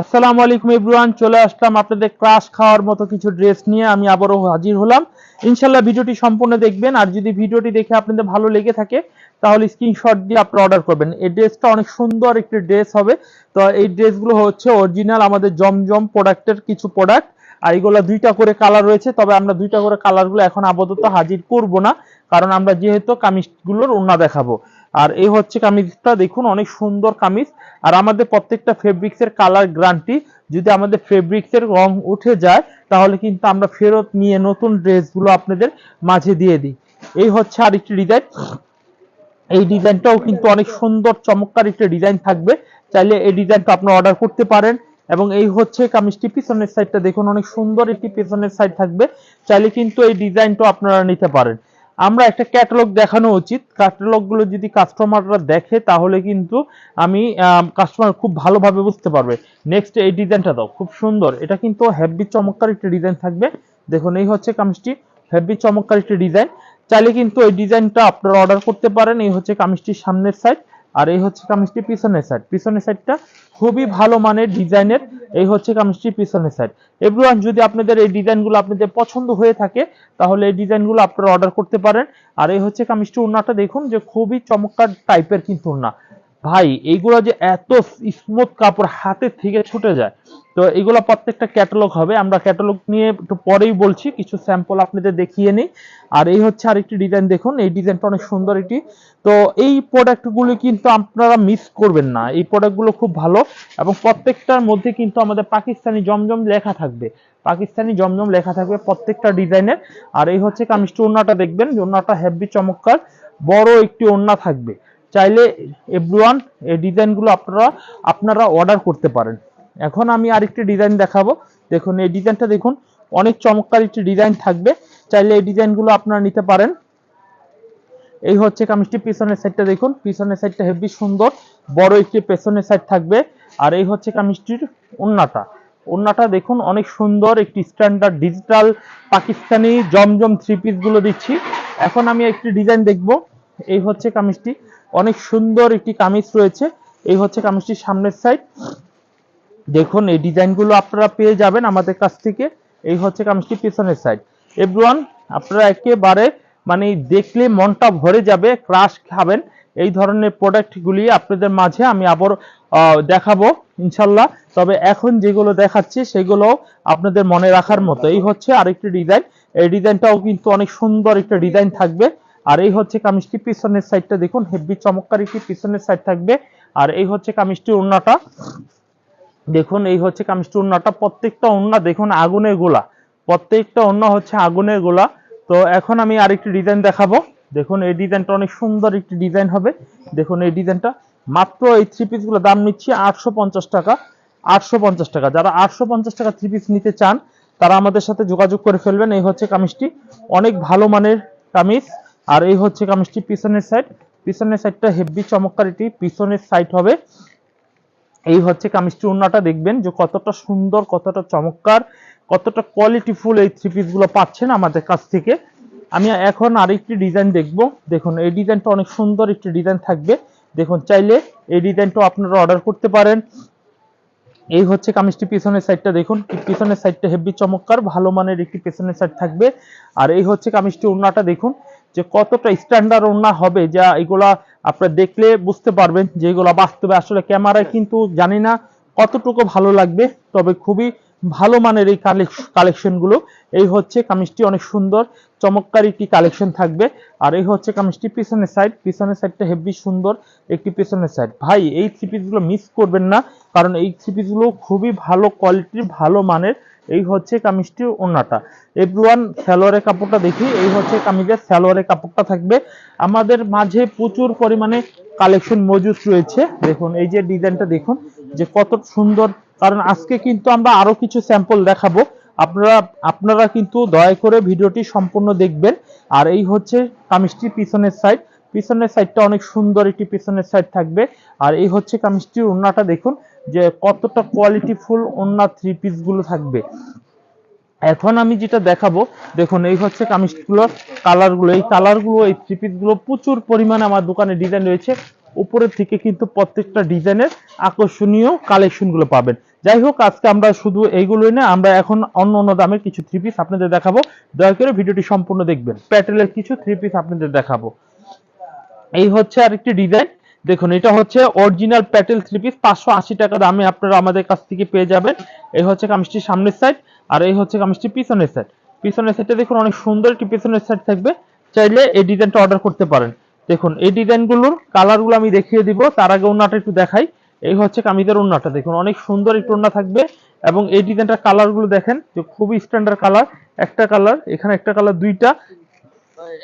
আসসালামু আলাইকুম এভরিওয়ান, চলে আসলাম আপনাদের ক্রাশ খাওয়ার মতো কিছু ড্রেস নিয়ে। আমি আবারও হাজির হলাম। ইনশাল্লাহ ভিডিওটি সম্পূর্ণ দেখবেন, আর যদি ভিডিওটি দেখে আপনাদের ভালো লেগে থাকে, তাহলে স্ক্রিনশট দিয়ে আপনারা অর্ডার করবেন। এই ড্রেসটা অনেক সুন্দর একটি ড্রেস হবে। তো এই ড্রেসগুলো হচ্ছে অরিজিনাল আমাদের জমজম প্রোডাক্টের কিছু প্রোডাক্ট, আর এগুলো দুইটা করে কালার রয়েছে। তবে আমরা দুইটা করে কালারগুলো এখন আপাতত হাজির করব না, কারণ আমরা যেহেতু কামিজগুলোর ওন্না দেখাবো। আর এই হচ্ছে কামিজটা, দেখুন অনেক সুন্দর কামিজ। আর আমাদের প্রত্যেকটা ফেব্রিক্সের কালার গ্রান্টি যদি আমাদের ফেব্রিক্সের রং উঠে যায়, তাহলে কিন্তু আমরা ফেরত নিয়ে নতুন ড্রেসগুলো আপনাদের মাঝে দিয়ে দিই। এই হচ্ছে আরেকটি ডিজাইন এই ডিজাইনটাও কিন্তু অনেক সুন্দর, চমৎকার একটা ডিজাইন থাকবে। চাইলে এই ডিজাইনটা আপনারা অর্ডার করতে পারেন। এবং এই হচ্ছে কামিজটি পিছনের সাইডটা দেখুন অনেক সুন্দর একটি পিছনের সাইড থাকবে। চাইলে কিন্তু এই ডিজাইনটা আপনারা নিতে পারেন। আমরা একটা ক্যাটালগ দেখানো উচিত। ক্যাটালগগুলো যদি কাস্টমাররা দেখে, তাহলে কিন্তু আমি কাস্টমার খুব ভালোভাবে বুঝতে পারবে। নেক্সট এই ডিজাইনটা দাও, খুব সুন্দর। এটা কিন্তু হেভি চমৎকার একটা ডিজাইন থাকবে। দেখুন, এই হচ্ছে কামিজটি হেভি চমৎকার একটা ডিজাইন চাইলে কিন্তু এই ডিজাইনটা আপনারা অর্ডার করতে পারেন। এই হচ্ছে কামিজটির সামনের সাইড আর এই হচ্ছে কামিজটি পিছনের সাইড পিছনের সাইডটা খুবই ভালো মানের ডিজাইনের, এই হচ্ছে কামিজটি পিছনের সাইড এভরিওয়ান, যদি আপনাদের এই ডিজাইনগুলো আপনাদের পছন্দ হয়ে থাকে, তাহলে এই ডিজাইনগুলো আপনারা অর্ডার করতে পারেন। আর এই হচ্ছে কামিজটি উন্নাটা দেখুন যে খুবই চমৎকার টাইপের কিন্তু ওড়না। ভাই, এইগুলো যে এত স্মুথ কাপড় হাতের থেকে ছুটে যায়, তো এগুলো প্রত্যেকটা ক্যাটালগ হবে। আমরা ক্যাটালগ নিয়ে একটু পরেই বলছি, কিছু স্যাম্পল আপনাদের দেখিয়ে নিই। আর এই হচ্ছে আরেকটি ডিজাইন দেখুন, এই ডিজাইনটা অনেক সুন্দর এটি। তো এই প্রোডাক্টগুলো কিন্তু আপনারা মিস করবেন না। এই প্রোডাক্টগুলো খুব ভালো এবং প্রত্যেকটার মধ্যে কিন্তু আমাদের পাকিস্তানি জমজম লেখা থাকবে। পাকিস্তানি জমজম লেখা থাকবে প্রত্যেকটা ডিজাইনের আর এই হচ্ছে কামিজটি ওড়নাটা দেখবেন, ওড়নাটা হেভি চমৎকার। বড় একটি ওড়না থাকবে। চাইলে এভরিওয়ান এই ডিজাইনগুলো আপনারা আপনারা অর্ডার করতে পারেন। এখন আমি আরেকটি ডিজাইন দেখাবো। দেখুন, এই ডিজাইনটা দেখুন, অনেক চমৎকার একটি ডিজাইন থাকবে। চাইলে এই ডিজাইনগুলো আপনারা নিতে পারেন। এই হচ্ছে কামিজটি, পিছনের সাইডটা দেখুন। পিছনের সাইডটা হেভি সুন্দর, বড় একটি পেছনের সাইড থাকবে। আর এই হচ্ছে কামিজটির ওন্নাটা। ওন্নাটা দেখুন, অনেক সুন্দর, একটি standard digital Pakistani Zamzam three পিসগুলো দিচ্ছি। এখন আমি একটি ডিজাইন দেখব। এই হচ্ছে কামিজটি। অনেক সুন্দর একটি কামিজ রয়েছে। এই হচ্ছে কামিজটির সামনের সাইড দেখুন, এই ডিজাইনগুলো আপনারা পেয়ে যাবেন আমাদের কাছ থেকে। এই হচ্ছে কামিজটি পিছনের সাইড এভরিওয়ান, আপনারা একেবারে মানে দেখলে মনটা ভরে যাবে, ক্রাশ খাবেন। এই ধরনের প্রোডাক্টগুলি আপনাদের মাঝে আমি আবার দেখাবো, ইনশাল্লাহ। তবে এখন যেগুলো দেখাচ্ছি সেগুলো আপনাদের মনে রাখার মতো। এই হচ্ছে আরেকটি ডিজাইন। এই ডিজাইনটাও কিন্তু অনেক সুন্দর একটা ডিজাইন থাকবে। আর এই হচ্ছে কামিজটি, পিছনের সাইডটা দেখুন হেভি চমৎকার একটি পিছনের সাইড থাকবে। আর এই হচ্ছে কামিজটি ওড়নাটা। দেখুন, এই হচ্ছে কামিজটি ওড়নাটা। প্রত্যেকটা ওড়না দেখুন, আগুনের গোলা। প্রত্যেকটা ওড়না হচ্ছে আগুনের গোলা। তো এখন আমি আরেকটি ডিজাইন দেখাবো। দেখুন, এই ডিজাইনটা অনেক সুন্দর একটি ডিজাইন হবে। দেখুন, এই ডিজাইনটা মাত্র এই থ্রি পিসগুলো দাম নিচ্ছি আটশো পঞ্চাশ টাকা। আটশো পঞ্চাশ টাকা। যারা আটশো পঞ্চাশ টাকা থ্রি পিস নিতে চান, তারা আমাদের সাথে যোগাযোগ করে ফেলবেন। এই হচ্ছে কামিজটি। অনেক ভালো মানের কামিজ। আর এই হচ্ছে কামিজটি পিছনের সাইড পিছনের সাইডটা হেভি চমৎকার এটি। পিছনের সাইড হবে। এই হচ্ছে কামিজটি ওড়নাটা দেখবেন যে কতটা সুন্দর, কতটা চমৎকার, কতটা কোয়ালিটিফুল এই থ্রি পিসগুলো পাচ্ছেন আমাদের কাছ থেকে। আমি এখন আরেকটি ডিজাইন দেখব। দেখুন, এই ডিজাইনটা অনেক সুন্দর একটি ডিজাইন থাকবে। দেখুন, চাইলে এই ডিজাইনটা আপনারা অর্ডার করতে পারেন। এই হচ্ছে কামিজটি পিছনের সাইডটা দেখুন পিছনের সাইডটা হেভি চমৎকার, ভালো মানের একটি পিছনের সাইড থাকবে। আর এই হচ্ছে কামিজটি ওড়নাটা দেখুন যে কতটা স্ট্যান্ডার্ড ওড়না হবে যা এগুলা আপনারা দেখলে বুঝতে পারবেন যে এগুলা বাস্তবে আসলে ক্যামেরায় কিন্তু জানি না কতটুকু ভালো লাগবে তবে খুবই ভালো মানের এই কালেকশনগুলো। এই হচ্ছে কামিজটি অনেক সুন্দর চমৎকার একটি কালেকশন থাকবে। আর এই হচ্ছে কামিজটি পিছনের সাইড পিছনের সাইডটা হেভি সুন্দর একটি পিছনের সাইড ভাই এই থ্রি গুলো মিস করবেন না কারণ এই থ্রি গুলো খুবই ভালো কোয়ালিটির ভালো মানের এই হচ্ছে কামিজটি ওড়নাটা এভরিওয়ান সালোয়ারের কাপড়টা দেখি, এই হচ্ছে কামিজের সালোয়ারের কাপড়টা থাকবে। আমাদের মাঝে প্রচুর পরিমাণে কালেকশন মজুদ রয়েছে। দেখুন, এই যে ডিজাইনটা দেখুন, যে কত সুন্দর। কারণ আজকে কিন্তু আমরা আরও কিছু স্যাম্পল দেখাবো। আপনারা আপনারা কিন্তু দয়া করে ভিডিওটি সম্পূর্ণ দেখবেন। আর এই হচ্ছে কামিজটি পিছনের সাইড পিছনের সাইডটা অনেক সুন্দর একটি পিছনের সাইড থাকবে। আর এই হচ্ছে কামিজটির ওড়নাটা দেখুন। যে কতটা কোয়ালিটিফুল ওড়না থ্রি পিসগুলো থাকবে। এখন আমি যেটা দেখাবো, দেখুন, এই হচ্ছে কামিজগুলোর কালারগুলো এই কালারগুলো এই থ্রি গুলো প্রচুর পরিমাণে আমার দোকানে ডিজাইন রয়েছে। উপরের থেকে কিন্তু প্রত্যেকটা ডিজাইনের আকর্ষণীয় কালেকশনগুলো পাবেন। যাই হোক, আজকে আমরা শুধু এইগুলোই না, আমরা এখন অন্য অন্য দামের কিছু থ্রি পিস আপনাদের দেখাবো। দয়া করে ভিডিওটি সম্পূর্ণ দেখবেন। প্যাটেলের কিছু থ্রি পিস আপনাদের দেখাবো। এই হচ্ছে আরেকটি ডিজাইন দেখুন, এটা হচ্ছে অরিজিনাল প্যাটেল থ্রি পিস পাঁচশো আশি টাকা দামে আপনারা আমাদের কাছ থেকে পেয়ে যাবেন। এই হচ্ছে কামিজটির সামনের সাইড আর এই হচ্ছে কামিজটির পিছনের সাইড পিছনের সাইডটা দেখুন, অনেক সুন্দর একটি পিছনের সাইড থাকবে। চাইলে এই ডিজাইনটা অর্ডার করতে পারেন। দেখুন, এই ডিজাইনগুলোর কালারগুলো আমি দেখিয়ে দিব, তার আগে ওনাটা একটু দেখাই। এই হচ্ছে কামিজের ওন্নাটা দেখুন, অনেক সুন্দর একটু ওন্না থাকবে। এবং এই ডিজাইনটার কালারগুলো দেখেন, যে খুবই স্ট্যান্ডার্ড কালার একটা কালার এখানে একটা কালার দুইটা।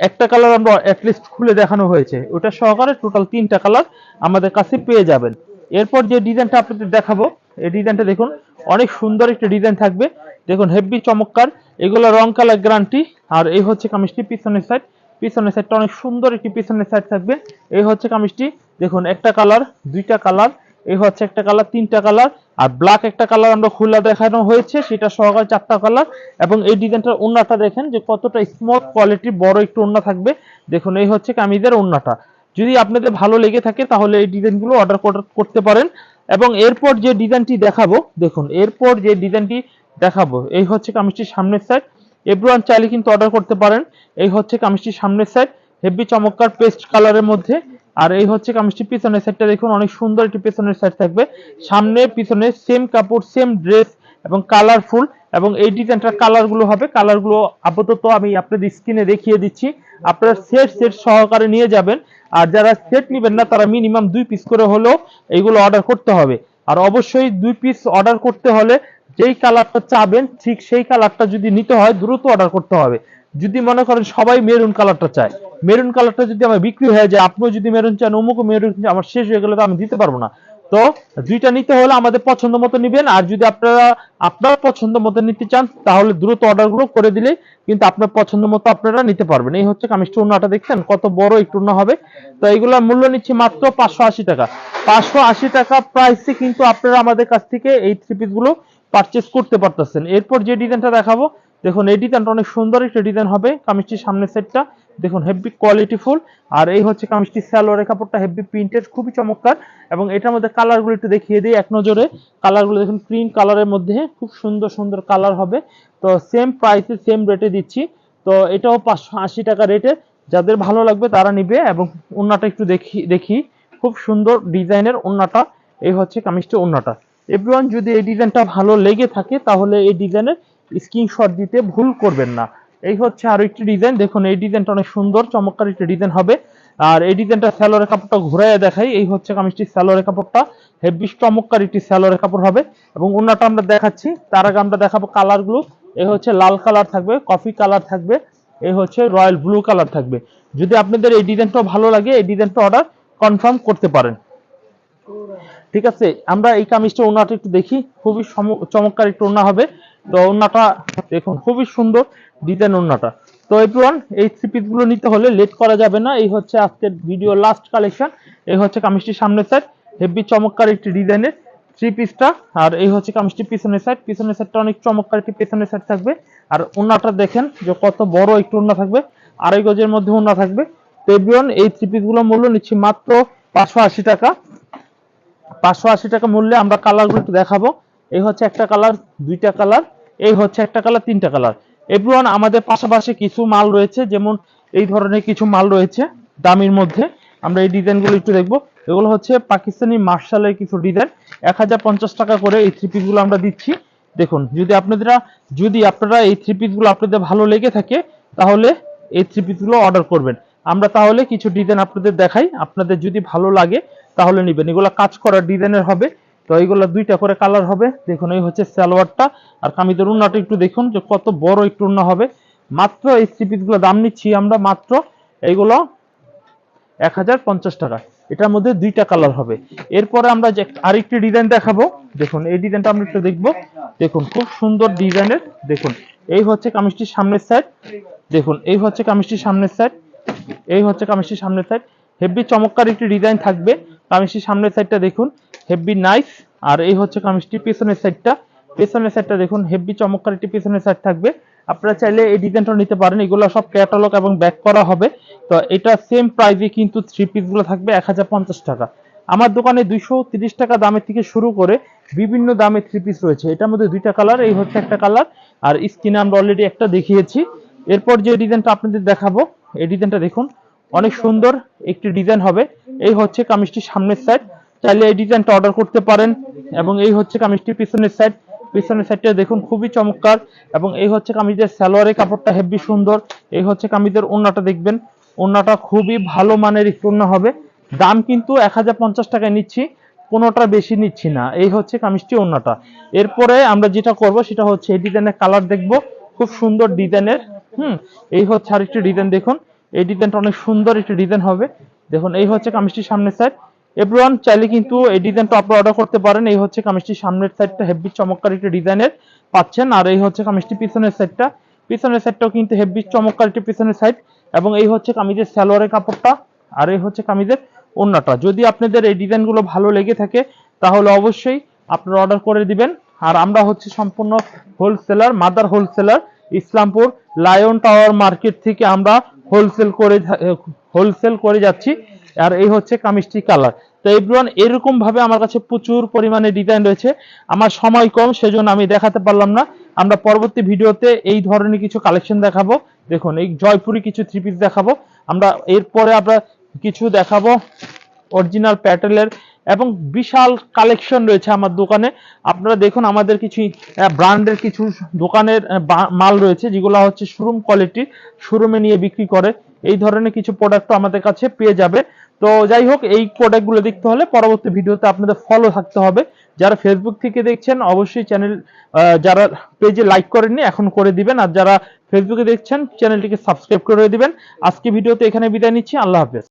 একটা কালার আমরা অ্যাটলিস্ট খুলে দেখানো হয়েছে। ওটা সহকারে টোটাল তিনটা কালার আমাদের কাছে পেয়ে যাবেন। এরপর যে ডিজাইনটা আপনাদের দেখাবো, এই ডিজাইনটা দেখুন, অনেক সুন্দর একটা ডিজাইন থাকবে। দেখুন হেভি চমৎকার, এগুলো রং কালার গ্যারান্টি আর এই হচ্ছে কামিজটি পিছনের সাইড পিছনের সাইডটা অনেক সুন্দর একটি পিছনের সাইড থাকবে। এই হচ্ছে কামিজটি, দেখুন, একটা কালার দুইটা কালার এই হচ্ছে একটা কালার, তিনটা কালার, আর ব্ল্যাক একটা কালার আমরা খোলা দেখানো হয়েছে, সেটা সহকারে চারটা কালার, এবং এই ডিজাইনটার ওন্নাটা দেখেন যে কতটা স্মুথ কোয়ালিটির বড় একটু ওন্না থাকবে। দেখুন, এই হচ্ছে কামিজের ওন্নাটা। যদি আপনাদের ভালো লেগে থাকে, তাহলে এই ডিজাইনগুলো অর্ডার করতে পারেন। এবং এরপর যে ডিজাইনটি দেখাবো, দেখুন, এরপর যে ডিজাইনটি দেখাবো, এই হচ্ছে কামিজটির সামনের সাইড এভরিওয়ান চাইলে কিন্তু অর্ডার করতে পারেন। এই হচ্ছে কামিজটির সামনের সাইড হেভি চমৎকার পেস্ট কালারের মধ্যে আর এই হচ্ছে কামিজটির পিছনের সাইডটা দেখুন, অনেক সুন্দর একটি পিছনের সাইড থাকবে। সামনে, পিছনে সেম কাপড় সেম ড্রেস এবং কালারফুল এবং এই ডিজাইনটার কালারগুলো হবে। কালারগুলো আপাতত আমি আপনাদের স্ক্রিনে দেখিয়ে দিচ্ছি। আপনারা সেট সেট সহকারে নিয়ে যাবেন। আর যারা সেট নেবেন না, তারা মিনিমাম দুই পিস করে হলেও এইগুলো অর্ডার করতে হবে। আর অবশ্যই দুই পিস অর্ডার করতে হলে যেই কালারটা চাবেন, ঠিক সেই কালারটা যদি নিতে হয়, দ্রুত অর্ডার করতে হবে। যদি মনে করেন সবাই মেরুন কালারটা চায়। মেরুন কালারটা যদি আমার বিক্রি হয়ে যায়, আপনিও যদি মেরুন চান অমুক মেরুন আমার শেষ হয়ে গেলে তো আমি দিতে পারব না। তো দুইটা নিতে হলে আমাদের পছন্দ মতো নিবেন, আর যদি আপনারা আপনার পছন্দ মতো নিতে চান, তাহলে দ্রুত অর্ডারগুলো করে দিলে কিন্তু আপনার পছন্দ মতো আপনারা নিতে পারবেন। এই হচ্ছে কামিজটা উন্নাটা দেখছেন? কত বড় একটু উন্না হবে। তো এইগুলোর মূল্য নিচ্ছি মাত্র পাঁচশো আশি টাকা। পাঁচশো আশি টাকা প্রাইসে কিন্তু আপনারা আমাদের কাছ থেকে এই থ্রি পিসগুলো পারচেস করতে পারতেছেন। এরপর যে ডিজাইনটা দেখাবো দেখুন, এই ডিজাইনটা অনেক সুন্দর একটা ডিজাইন হবে কামিজটির সামনের সেটটা দেখুন হেভি কোয়ালিটি ফুল আর এই হচ্ছে কামিজটি সালোয়ারের কাপড়টা হেভি প্রিন্টেড খুবই চমৎকার। এবং এটার মধ্যে কালারগুলো একটু দেখিয়ে দিই এক নজরে। কালারগুলো দেখুন ক্রিম কালারের মধ্যে খুব সুন্দর সুন্দর কালার হবে। তো সেম প্রাইসে সেম রেটে দিচ্ছি। তো এটাও পাঁচশো আশি টাকা রেটে যাদের ভালো লাগবে তারা নিবে এবং ওন্নাটা একটু দেখি দেখি। খুব সুন্দর ডিজাইনের ওন্নাটা। এই হচ্ছে কামিজটি ওন্নাটা। এভরিওয়ান যদি এই ডিজাইনটা ভালো লেগে থাকে, তাহলে এই ডিজাইনের স্ক্রিনশট দিতে ভুল করবেন না। এই হচ্ছে আরও একটি ডিজাইন। দেখুন, এই ডিজাইনটা অনেক সুন্দর, চমৎকার একটি ডিজাইন হবে। আর এই ডিজাইনটা স্যালোরের কাপড়টা ঘুরাইয়া দেখাই। এই হচ্ছে কামিজটি স্যালোরের কাপড়টা। হেভি চমৎকার একটি স্যালোরের কাপড় হবে। এবং ওনাটা আমরা দেখাচ্ছি। তার আগে আমরা দেখাবো কালারগুলো এই হচ্ছে লাল কালার থাকবে কফি কালার থাকবে। এই হচ্ছে রয়্যাল ব্লু কালার থাকবে। যদি আপনাদের এই ডিজাইনটা ভালো লাগে, এই ডিজাইনটা অর্ডার কনফার্ম করতে পারেন। ঠিক আছে, আমরা এই কামিজটা ওনাটা একটু দেখি, খুবই চমৎকার একটু ওনা হবে। তো ওনাটা দেখুন, খুবই সুন্দর ডিজাইন ওনাটা তো এভরিওয়ান এই থ্রি পিসগুলো নিতে হলে লেট করা যাবে না, এই হচ্ছে আজকের ভিডিও লাস্ট কালেকশন এই হচ্ছে কামিজটির সামনের সাইড হেভি চমৎকার একটি ডিজাইনের থ্রি পিসটা আর এই হচ্ছে কামিজটির পিছনের সাইড পিছনের সাইডটা অনেক চমৎকার একটি পিছনের সাইড থাকবে। আর ওনাটা দেখেন যে কত বড় একটু ওনা থাকবে, আড়াই গজের মধ্যে ওনা থাকবে। তো এভরিওয়ান এই থ্রি পিসগুলো মূল্য নিচ্ছি মাত্র পাঁচশো আশি টাকা। পাঁচশো আশি টাকা মূল্যে আমরা কালারগুলো একটু দেখাবো। এই হচ্ছে একটা কালার, দুইটা কালার, এই হচ্ছে একটা কালার, তিনটা কালার। এভরিওয়ান আমাদের পাশাপাশি কিছু মাল রয়েছে, যেমন এই ধরনের কিছু মাল রয়েছে দামির মধ্যে। আমরা এই ডিজাইনগুলো একটু দেখব। এগুলো হচ্ছে পাকিস্তানি মার্শালের কিছু ডিজাইন। এক হাজার পঞ্চাশ টাকা করে এই থ্রি পিসগুলো আমরা দিচ্ছি। দেখুন, যদি আপনারা যদি আপনারা এই থ্রি পিসগুলো আপনাদের ভালো লেগে থাকে, তাহলে এই থ্রি পিসগুলো অর্ডার করবেন। আমরা তাহলে কিছু ডিজাইন আপনাদের দেখাই। আপনাদের যদি ভালো লাগে তাহলে নিবেন। এগুলো কাজ করা ডিজাইনের হবে। তো এইগুলো দুইটা করে কালার হবে। দেখুন, এই হচ্ছে সালোয়ারটা। আর কামিজের উন্নাটা একটু দেখুন যে কত বড় একটু উন্না হবে। মাত্র এই থ্রি পিসগুলো দাম নিচ্ছি আমরা মাত্র এইগুলো এক হাজার পঞ্চাশ টাকা। এটার মধ্যে দুইটা কালার হবে। এরপরে আমরা যে আরেকটি ডিজাইন দেখাবো। দেখুন, এই ডিজাইনটা আমরা একটু দেখব। দেখুন, খুব সুন্দর ডিজাইনের। দেখুন, এই হচ্ছে কামিজটির সামনের সাইড দেখুন, এই হচ্ছে কামিজটির সামনের সাইড এই হচ্ছে কামিজটির সামনের সাইড হেভি চমৎকার একটি ডিজাইন থাকবে। কামিজটির সামনের সাইডটা দেখুন হেভি নাইস আর এই হচ্ছে কামিজটির পেছনের সাইডটা পেছনের সাইডটা দেখুন হেভি চমৎকার একটি পেছনের সাইড থাকবে। আপনারা চাইলে এই ডিজাইনটা নিতে পারেন, এগুলো সব ক্যাটালগ এবং ব্যাক করা হবে। তো এটা সেম প্রাইসে কিন্তু থ্রি পিসগুলো থাকবে, এক হাজার পঞ্চাশ টাকা। আমার দোকানে দুইশো টাকা দামের থেকে শুরু করে বিভিন্ন দামে থ্রি পিস রয়েছে। এটার মধ্যে দুইটা কালার এই হচ্ছে একটা কালার আর স্কিনে আমরা অলরেডি একটা দেখিয়েছি। এরপর যে ডিজাইনটা আপনাদের দেখাবো, এই ডিজাইনটা দেখুন অনেক সুন্দর একটি ডিজাইন হবে। এই হচ্ছে কামিজটির সামনের সাইড চাইলে এই ডিজাইনটা অর্ডার করতে পারেন এবং এই হচ্ছে কামিজটির পিছনের সাইড পিছনের সাইডটা দেখুন, খুবই চমৎকার এবং এই হচ্ছে কামিজের সালোয়ারের কাপড়টা হেভি সুন্দর। এই হচ্ছে কামিজের ওন্নাটা দেখবেন। ওন্নাটা খুবই ভালো মানের একটু হবে। দাম কিন্তু এক হাজার পঞ্চাশ টাকায় নিচ্ছি, কোনোটা বেশি নিচ্ছি না। এই হচ্ছে কামিজটি ওন্নাটা এরপরে আমরা যেটা করব, সেটা হচ্ছে এই ডিজাইনের কালার দেখব। খুব সুন্দর ডিজাইনের হুম, এই হচ্ছে আরেকটি ডিজাইন দেখুন। এই ডিজাইনটা অনেক সুন্দর একটি ডিজাইন হবে। দেখুন, এই হচ্ছে কামিজটির সামনের সাইড এভরিওয়ান চাইলে কিন্তু এই ডিজাইনটা আপনারা অর্ডার করতে পারেন। এই হচ্ছে কামিজটির সামনের সাইডটা হেভি চমৎকার একটি ডিজাইনের পাচ্ছেন। আর এই হচ্ছে কামিজটি পিছনের সাইডটা পিছনের সাইডটাও কিন্তু হেভি চমৎকার একটি পিছনের সাইড এবং এই হচ্ছে কামিজের সালোয়ারের কাপড়টা। আর এই হচ্ছে কামিজের ওন্নাটা যদি আপনাদের এই ডিজাইনগুলো ভালো লেগে থাকে, তাহলে অবশ্যই আপনারা অর্ডার করে দিবেন। আর আমরা হচ্ছে সম্পূর্ণ wholesaler mother wholesaler Islampur lion tower market থেকে আমরা হোলসেল করে হোলসেল করে যাচ্ছি। আর এই হচ্ছে কামিজটি কালার তো এভরিওয়ান এরকম ভাবে আমার কাছে প্রচুর পরিমাণে ডিজাইন রয়েছে। আমার সময় কম, সেজন্য আমি দেখাতে পারলাম না। আমরা পরবর্তী ভিডিওতে এই ধরনের কিছু কালেকশন দেখাবো। দেখুন, এই জয়পুরি কিছু থ্রি পিস দেখাবো। আমরা এরপরে আমরা কিছু দেখাবো। অরিজিনাল প্যাটেলের এবং বিশাল কালেকশন রয়েছে আমার দোকানে। আপনারা দেখুন, আমাদের কিছু ব্র্যান্ডের কিছু দোকানের মাল রয়েছে, যেগুলো হচ্ছে শোরুম কোয়ালিটি শোরুমে নিয়ে বিক্রি করে। এই ধরনের কিছু প্রোডাক্ট আমাদের কাছে পেয়ে যাবে। তো যাই হোক, এই প্রোডাক্টগুলো দেখতে হলে পরবর্তী ভিডিওতে আপনাদের ফলো থাকতে হবে। যারা ফেসবুক থেকে দেখছেন, অবশ্যই চ্যানেল যারা পেজে লাইক করেননি, এখন করে দিবেন। আর যারা ফেসবুকে দেখছেন চ্যানেলটিকে সাবস্ক্রাইব করে দিবেন। আজকে ভিডিওতে এখানে বিদায় নিচ্ছি। আল্লাহ হাফেজ।